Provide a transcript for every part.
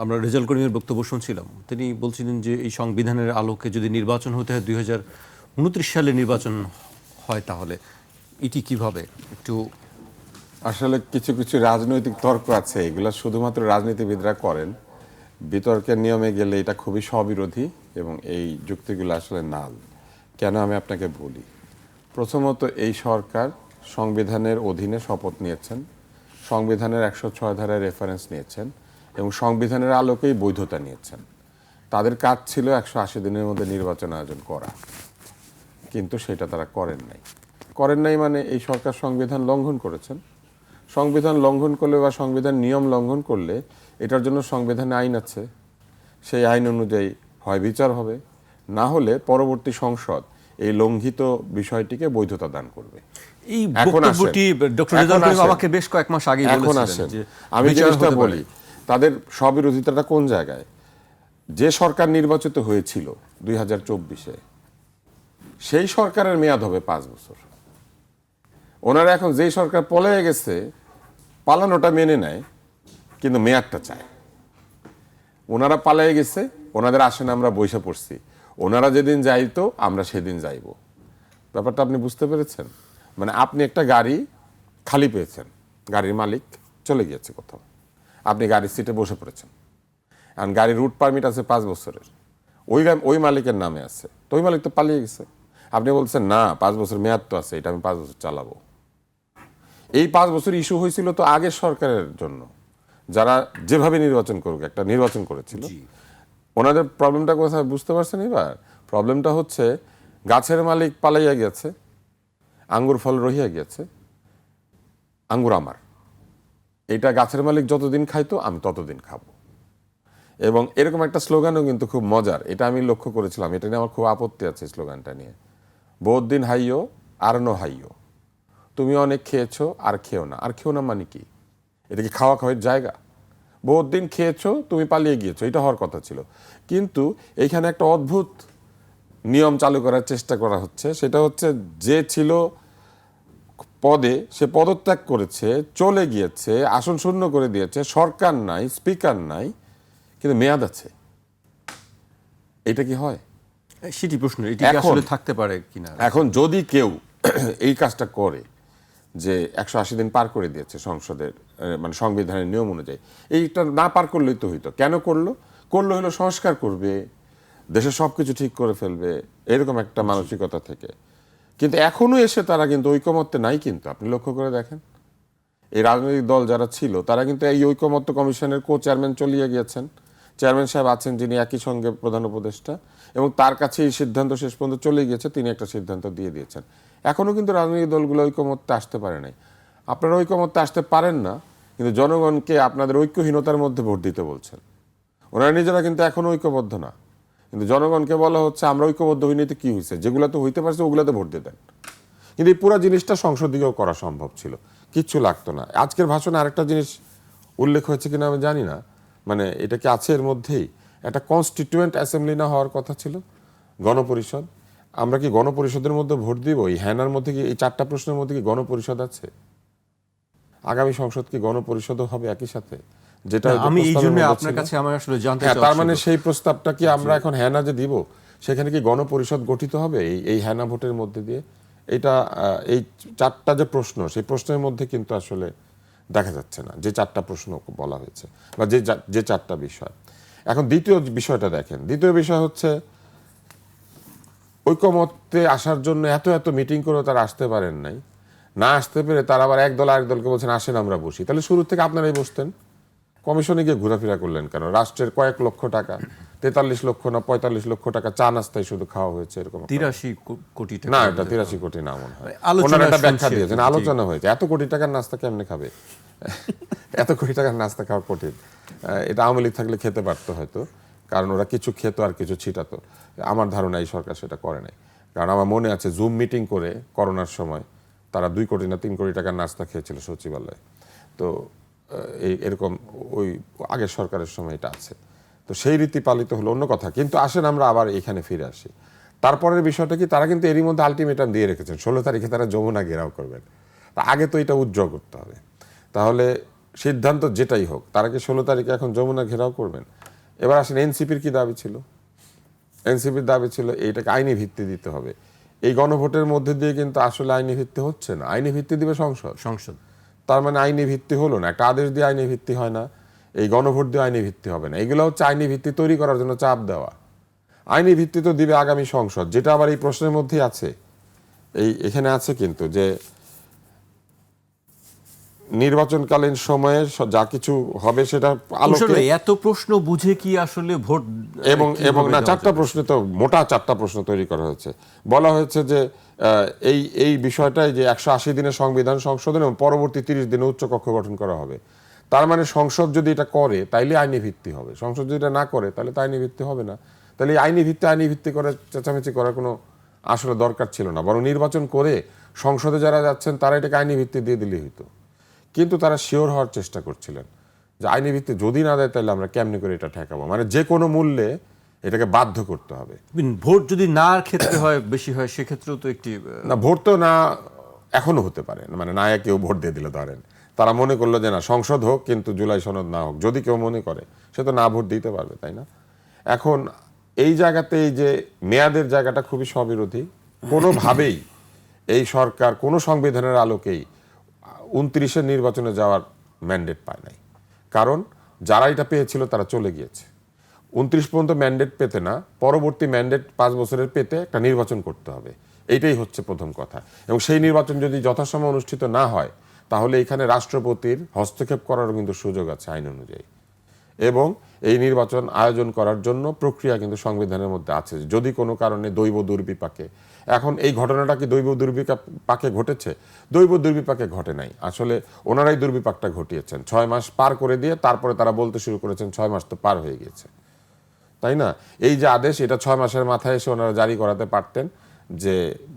আমরা রেজাল্ট করিমের বক্তব্য শুনছিলাম। তিনি বলছিলেন যে এই সংবিধানের আলোকে যদি নির্বাচন হতে হয় দুই হাজার উনত্রিশ সালে নির্বাচন হয় তাহলে। এটি কীভাবে? একটু আসলে কিছু কিছু রাজনৈতিক তর্ক আছে, এগুলো শুধুমাত্র রাজনীতিবিদরা করেন। বিতর্কের নিয়মে গেলে এটা খুবই স্ববিরোধী এবং এই যুক্তিগুলো আসলে নাল। কেন আমি আপনাকে বলি? প্রথমত এই সরকার সংবিধানের অধীনে শপথ নিয়েছেন। সংবিধানের একশো ছয় ধারায় রেফারেন্স নিয়েছেন। এবং সংবিধানের আলোকেই বৈধতা নিয়েছেন। তাদের কাজ ছিল একশো আশি দিনের মধ্যে নির্বাচন আয়োজন করা। কিন্তু সেটা তারা করেন নাই। করেন নাই মানে এই সরকার সংবিধান লঙ্ঘন করেছেন। সংবিধান লঙ্ঘন করলে বা সংবিধান নিয়ম লঙ্ঘন করলে এটার জন্য সংবিধানে আইন আছে। সেই আইন অনুযায়ী হয় বিচার হবে। না হলে পরবর্তী সংসদ এই লঙ্ঘিত বিষয়টিকে বৈধতা দান করবে। এই বক্তব্যটি ডক্টর এখন করিম আমাকে বেশ কয়েক মাস আগে এখন বলেছিলেন আসেন। আমি জিনিসটা বলি তাদের স্ববিরোধিতাটা কোন জায়গায়? যে সরকার নির্বাচিত হয়েছিল দুই হাজার চব্বিশে, সেই সরকারের মেয়াদ হবে পাঁচ বছর। ওনারা এখন যেই সরকার পলায়ে গেছে, পালানোটা মেনে নেয়, কিন্তু মেয়াদটা চায়। ওনারা পালায়ে গেছে, ওনাদের আসেন আমরা বৈশা পড়ছি। ওনারা যেদিন যাইতো, আমরা সেদিন যাইব। ব্যাপারটা আপনি বুঝতে পেরেছেন? মানে আপনি একটা গাড়ি খালি পেয়েছেন, গাড়ির মালিক চলে গিয়েছে কোথাও। আপনি গাড়ির সিটে বসে পড়েছেন। আর গাড়ির রুট পারমিট আছে পাঁচ বছরের। ওই ওই মালিকের নামে আছে। তো ওই মালিক তো পালিয়ে গেছে। আপনি বলছেন না পাঁচ বছর মেয়াদ তো আছে এটা আমি পাঁচ বছর চালাবো। এই পাঁচ বছর ইস্যু হয়েছিল তো আগের সরকারের জন্য। যারা যেভাবে নির্বাচন করুক একটা নির্বাচন করেছিল। ওনাদের প্রবলেমটা কোথায় বুঝতে পারছেন এবার? প্রবলেমটা হচ্ছে গাছের মালিক পালাইয়া গেছে আঙ্গুর ফল রহিয়া গেছে আঙ্গুর আমার। এটা গাছের মালিক যতদিন খাইতো আমি ততদিন খাব। এবং এরকম একটা স্লোগানও কিন্তু খুব মজার। এটা আমি লক্ষ্য করেছিলাম। এটা নিয়ে আমার খুব আপত্তি আছে স্লোগানটা নিয়ে। বহুত দিন হাইও আর নো হাইও তুমি অনেক খেয়েছো, আর খেও না। আর খেও না মানে কি? এটা কি খাওয়া খাওয়ার জায়গা? বহুত দিন খেয়েছো, তুমি পালিয়ে গিয়েছো। এটা হওয়ার কথা ছিল। কিন্তু এইখানে একটা অদ্ভুত নিয়ম চালু করার চেষ্টা করা হচ্ছে। সেটা হচ্ছে যে ছিল পদে সে পদত্যাগ করেছে চলে গিয়েছে আসন শূন্য করে দিয়েছে সরকার নাই স্পিকার নাই কিন্তু মেয়াদ আছে। এটা কি হয়? সেটি প্রশ্ন এটি আসলে থাকতে পারে কিনা? এখন যদি কেউ এই কাজটা করে যে একশো আশি দিন পার করে দিয়েছে সংসদের মানে সংবিধানের নিয়ম অনুযায়ী এইটা না পার করলেই তো হইতো। কেন করল? করল হলো সংস্কার করবে দেশের সব কিছু ঠিক করে ফেলবে এরকম একটা মানসিকতা থেকে। কিন্তু এখনও এসে তারা কিন্তু ঐকমত্যে নাই কিন্তু, আপনি লক্ষ্য করে দেখেন। এই রাজনৈতিক দল যারা ছিল, তারা কিন্তু এই ঐকমত্য কমিশনের কো চেয়ারম্যান চলিয়ে গিয়েছেন। চেয়ারম্যান সাহেব আছেন যিনি একই সঙ্গে প্রধান উপদেষ্টা, এবং তার কাছে এই সিদ্ধান্ত শেষ পর্যন্ত চলে গিয়েছে, তিনি একটা সিদ্ধান্ত দিয়ে দিয়েছেন। এখনও কিন্তু রাজনৈতিক দলগুলো ঐকমত্যে আসতে পারে নাই। আপনারা ঐকমত্যে আসতে পারেন না, কিন্তু জনগণকে আপনাদের ঐক্যহীনতার মধ্যে ভোট দিতে বলছেন। ওনারা নিজেরা কিন্তু এখনও ঐক্যবদ্ধ না। কিন্তু জনগণকে বলা হচ্ছে আমরা ঐক্যবদ্ধ হইনি তো কি হয়েছে যেগুলো তো হইতে পারছে, ওগুলোতে ভোট দিয়ে দেন। কিন্তু এই পুরো জিনিসটা সংসদীয় করা সম্ভব ছিল। কিচ্ছু লাগতো না। আজকের ভাষণে আরেকটা জিনিস উল্লেখ হয়েছে কিনা আমি জানি না। মানে এটা কি আছে এর মধ্যেই? একটা কনস্টিটিউয়েন্ট অ্যাসেম্বলি না হওয়ার কথা ছিল? গণপরিষদ? আমরা কি গণপরিষদের মধ্যে ভোট দিব? এই হ্যানার মধ্যে কি, এই চারটা প্রশ্নের মধ্যে কি গণপরিষদ আছে? আগামী সংসদ কি গণপরিষদও হবে একই সাথে? যেটা আমি এই জন্য আপনার কাছে আমার আসলে জানতে হ্যাঁ চাওয়া তার মানে সেই প্রস্তাবটা কি আমরা এখন হ্যানা যে দিব? সেখানে কি গণপরিষদ গঠিত হবে এই এই হ্যানা ভোটের মধ্যে দিয়ে? এটা এই চারটা যে প্রশ্ন সেই প্রশ্নের মধ্যে কিন্তু আসলে দেখা যাচ্ছে না যে চারটা প্রশ্ন বলা হয়েছে বা যে যে চারটা বিষয়। এখন দ্বিতীয় বিষয়টা দেখেন। দ্বিতীয় বিষয় হচ্ছে ঐকমত্যে আসার জন্য এত এত মিটিং করে তারা আসতে পারেন নাই। না আসতে পেরে তারা আবার এক দল আরেক দলকে বলছেন আসেন আমরা বসি। তাহলে শুরু থেকে আপনারাই বসতেন। কমিশনে গিয়ে ঘোরাফেরা করলেন কেন? রাষ্ট্রের কয়েক লক্ষ টাকা তেতাল্লিশ লক্ষ না পঁয়তাল্লিশ লক্ষ টাকা চা নাস্তায় শুধু খাওয়া হয়েছে এরকম তিরাশি কোটি টাকা না এটা তিরাশি কোটি না মনে হয়। ওনারা একটা ব্যাখ্যা দিয়েছেন আলোচনা হয়েছে। এত কোটি টাকার নাস্তা কেমনে খাবে? এত কোটি টাকার নাস্তা খাওয়া কঠিন। এটা আওয়ামী লীগ থাকলে খেতে পারতো হয়তো কারণ ওরা কিছু খেত আর কিছু ছিটাতো। আমার ধারণা এই সরকার সেটা করে নাই। কারণ আমার মনে আছে জুম মিটিং করে করোনার সময় তারা দুই কোটি না তিন কোটি টাকার নাস্তা খেয়েছিল সচিবালয়ে। তো এই এরকম ওই আগের সরকারের সময় এটা আছে। তো সেই রীতি পালিত হলো অন্য কথা। কিন্তু আসেন আমরা আবার এখানে ফিরে আসি। তারপরের বিষয়টা কি? তারা কিন্তু এরই মধ্যে আলটিমেটাম দিয়ে রেখেছেন। ষোলো তারিখে তারা যমুনা ঘেরাও করবেন। তা আগে তো এটা উজ্জ্বল করতে হবে। তাহলে সিদ্ধান্ত যেটাই হোক, তারা কি ষোলো তারিখে এখন যমুনা ঘেরাও করবেন? এবার আসেন, এনসিপির কি দাবি ছিল? এনসিপির দাবি ছিল এইটাকে আইনি ভিত্তি দিতে হবে। এই গণভোটের মধ্যে দিয়ে কিন্তু আসলে আইনি ভিত্তি হচ্ছে না। আইনি ভিত্তি দিবে সংসদ। সংসদ। তার মানে আইনি ভিত্তি হলো না। একটা আদেশ দিয়ে আইনি ভিত্তি হয় না, এই গণভোট দিয়ে আইনি ভিত্তি হবে না। এগুলো হচ্ছে আইনি ভিত্তি তৈরি করার জন্য চাপ দেওয়া। আইনি ভিত্তি তো দিবে আগামী সংসদ, যেটা আবার এই প্রশ্নের মধ্যেই আছে। এই এখানে আছে কিন্তু যে নির্বাচনকালীন সময়ে যা কিছু হবে সেটা আলোকে এত প্রশ্ন বুঝে কি আসলে ভোট এবং এবং না চারটা প্রশ্ন তো মোটা চারটা প্রশ্ন তৈরি করা হয়েছে। বলা হয়েছে যে এই এই বিষয়টাই যে একশো আশি দিনের সংবিধান সংশোধন এবং পরবর্তী তিরিশ দিনে উচ্চ কক্ষ গঠন করা হবে। তার মানে সংসদ যদি এটা করে তাইলে আইনি ভিত্তি হবে। সংসদ যদি এটা না করে তাহলে তো আইনি ভিত্তি হবে না। তাহলে আইনি ভিত্তি আইনি ভিত্তি করে চেঁচামেচি করার কোনো আসলে দরকার ছিল না। বরং নির্বাচন করে সংসদে যারা যাচ্ছেন তারা এটাকে আইনি ভিত্তি দিয়ে দিলেই হতো কিন্তু তারা শিওর হওয়ার চেষ্টা করছিলেন যে আইনি ভিত্তি যদি না দেয় তাহলে আমরা কেমনি করে এটা ঠেকাবো? মানে যে কোনো মূল্যে এটাকে বাধ্য করতে হবে। ভোট যদি না ক্ষেত্রে হয় বেশি হয় সেক্ষেত্রেও তো একটি না ভোট তো না এখনও হতে পারে। মানে না কেউ ভোট দিয়ে দিলে ধরেন। তারা মনে করল যে না সংসদ হোক কিন্তু জুলাই সনদ না হোক। যদি কেউ মনে করে সে তো না ভোট দিতে পারবে তাই না? এখন এই জায়গাতে এই যে মেয়াদের জায়গাটা খুবই স্ববিরোধী। কোনোভাবেই এই সরকার কোনো সংবিধানের আলোকেই উনত্রিশের নির্বাচনে যাওয়ার ম্যান্ডেট পায় নাই। কারণ যারা এটা পেয়েছিল তারা চলে গিয়েছে। উনত্রিশ পর্যন্ত ম্যান্ডেট পেতে না, পরবর্তী ম্যান্ডেট পাঁচ বছরের পেতে একটা নির্বাচন করতে হবে। এইটাই হচ্ছে প্রথম কথা। এবং সেই নির্বাচন যদি যথাসময় অনুষ্ঠিত না হয়, তাহলে এখানে রাষ্ট্রপতির হস্তক্ষেপ করারও কিন্তু সুযোগ আছে আইন অনুযায়ী। এবং এই নির্বাচন আয়োজন করার জন্য প্রক্রিয়া কিন্তু সংবিধানের মধ্যে আছে। যদি কোনো কারণে দৈব দুর্বিপাকে, এখন এই ঘটনাটা কি দৈব দুর্বিপাকে ঘটেছে? দৈব দুর্বিপাকে ঘটে নাই। আসলে ওনারাই দুর্বিপাকটা ঘটিয়েছেন। ছয় মাস পার করে দিয়ে তারপরে তারা বলতে শুরু করেছেন, ছয় মাস তো পার হয়ে গিয়েছে। তাই না? এই যে আদেশ, এটা ছয় মাসের মাথায় এসে ওনারা জারি করাতে পারতেন যে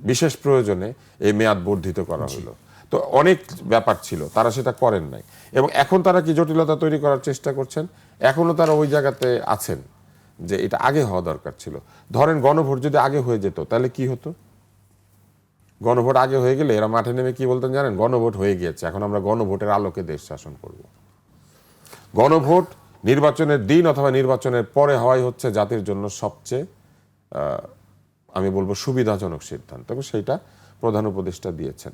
বিশেষ প্রয়োজনে এই মেয়াদ বর্ধিত করা হলো। তো অনেক ব্যাপার ছিল, তারা সেটা করেন নাই। এবং এখন তারা কি জটিলতা তৈরি করার চেষ্টা করছেন? এখনও তারা ওই জায়গাতে আছেন যে এটা আগে হওয়া দরকার ছিল। ধরেন গণভোট যদি আগে হয়ে যেত, তাহলে কি হতো? গণভোট আগে হয়ে গেলে এরা মাঠে নেমে কি বলতেন জানেন? গণভোট হয়ে গিয়েছে, এখন আমরা গণভোটের আলোকে দেশ শাসন করব। গণভোট নির্বাচনের দিন অথবা নির্বাচনের পরে হওয়াই হচ্ছে জাতির জন্য সবচেয়ে আমি বলব সুবিধাজনক সিদ্ধান্ত সেইটা প্রধান উপদেষ্টা দিয়েছেন।